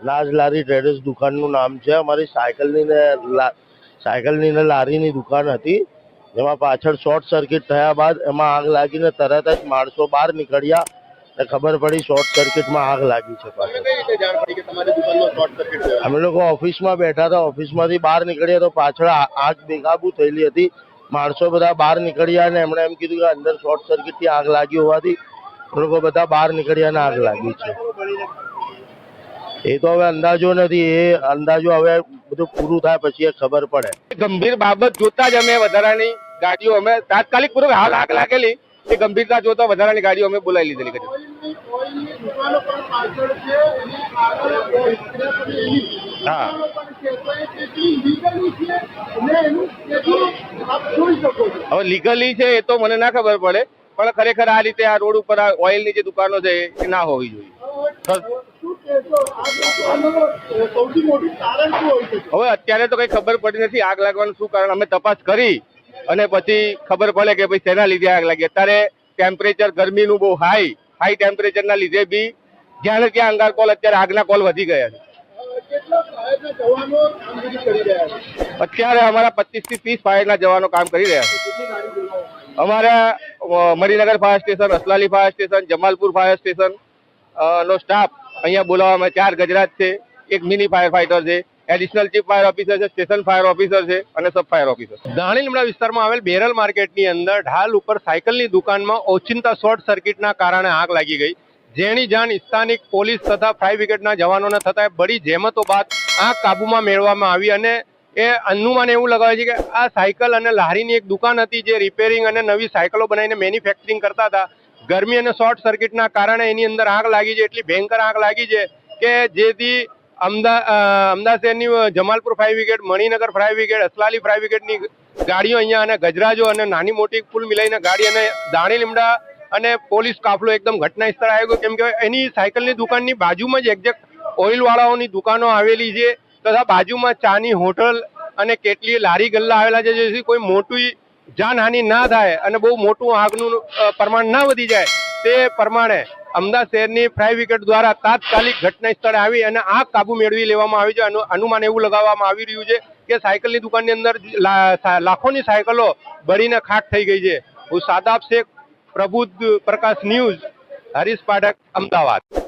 નાઝ લારી ટ્રેડર્સ દુકાનનું નામ છે. અમારી સાયકલની ને સાયકલની ને લારીની દુકાન હતી. જેમાં પાછળ શોર્ટ સર્કિટ થયા બાદ એમાં આગ લાગીને તરત જ માણસો બહાર નીકળ્યા ને ખબર પડી શોર્ટ સર્કિટમાં આગ લાગી છે અમે લોકો ઓફિસમાં બેઠા હતા. ઓફિસમાંથી બહાર નીકળ્યા તો પાછળ આગ બેકાબુ થયેલી હતી. માણસો બધા બહાર નીકળ્યા અને એમણે એમ કીધું કે અંદર શોર્ટ સર્કિટથી આગ લાગી હોવાથી લોકો બધા બહાર નીકળ્યા અને આગ લાગી છે. એ તો હવે અંદાજો નથી એ અંદાજો હવે બધું પૂરું થાય પછી એ ખબર પડે. ગંભીર બાબત જોતા જ અમે વધારાની ગાડીઓ અમે તાત્કાલિક પૂર્વક હાલ આગ લાગેલી. એ ગંભીરતા જોતા વધારાની ગાડીઓ અમે બોલાવી લીધેલી હા. હવે લીગલી છે એ તો મને ના ખબર પડે પણ ખરેખર આ રીતે આ રોડ ઉપર આ ઓઇલની જે દુકાનો છે એ ના હોવી જોઈએ. હવે અત્યારે તો કઈ ખબર પડી નથી આગ લાગવાનું શું કારણ? અમે તપાસ કરી અને પછી ખબર પડે કે ભાઈ શેના લીધે આગ લાગી. અત્યારે ટેમ્પરેચર ગરમીનું બહુ હાઈ હાઈ ટેમ્પરેચરના લીધે બી જ્યાં ત્યાં અંગાર કોલ, અત્યારે આગના કોલ વધી ગયા છે. અત્યારે અમારા પચીસથી ત્રીસ ફાયરના જવાનો કામ કરી રહ્યા છે. અમારા Maninagar fire station Aslali fire station Jamalpur fire station નો સ્ટાફ અહીંયા બોલાવવામાં ચાર ગજરાત છે, એક મિની ફાયર ફાઈટર છે, એડિશનલ ચીફ ફાયર ઓફિસર છે, સ્ટેશન ફાયર ઓફિસર છે અને સબ ફાયર ઓફિસર દાણી લીમડા વિસ્તારમાં આવેલ બેરલ માર્કેટની અંદર ઢાલ ઉપર સાયકલની દુકાનમાં ઓચિંતા શોર્ટ સર્કિટના કારણે આગ લાગી ગઈ. જેની જાણ સ્થાનિક પોલીસ તથા ફાયર બ્રિગેડના જવાનોને થતા બડી જહેમતો બાદ આગ કાબૂમાં મેળવવામાં આવી અને એ અનુમાન એવું લગાવે છે કે આ સાયકલ અને લારીની એક દુકાન હતી જે રિપેરિંગ અને નવી સાયકલો બનાવીને મેન્યુફેક્ચરિંગ કરતા હતા. ગરમી અને શોર્ટ સર્કિટના કારણે એની અંદર આગ લાગી છે, એટલી ભયંકર આગ લાગી છે કે જેથી અમદા અમદાવાદ શહેરની Jamalpur fire brigade Maninagar fire brigade Aslali fire બ્રિગેડની ગાડીઓ અહીંયા અને ગજરાજો અને નાની મોટી કુલ મિલાઈને ગાડી અને દાણી લીમડા અને પોલીસ કાફલો એકદમ ઘટના સ્થળે આવ્યો. કેમ કે એની સાયકલની દુકાનની બાજુમાં જ એક્ઝેક્ટ ઓઇલ વાળાઓની દુકાનો આવેલી છે તથા બાજુમાં ચાની હોટલ અને કેટલી લારી ગલ્લા આવેલા છે, જેથી કોઈ મોટી જાનહાનિ ના થાય અને બહુ મોટું આગનું પ્રમાણ ના વધી જાય, તે પ્રમાણે અમદાવાદ શહેરની ફાયર બ્રિગેડ દ્વારા તાત્કાલિક ઘટના સ્થળે આવી અને આગ કાબુ મેળવી લેવામાં આવી છે. અને, અનુમાન એવું લગાવવામાં આવી રહ્યું છે કે સાયકલની દુકાનની અંદર લાખોની સાયકલો બળીને ખાટ થઈ ગઈ છે. હું સાદાબ શેખ, પ્રબુદ્ધ પ્રકાશ ન્યૂઝ, હરીશ પાઠક, અમદાવાદ.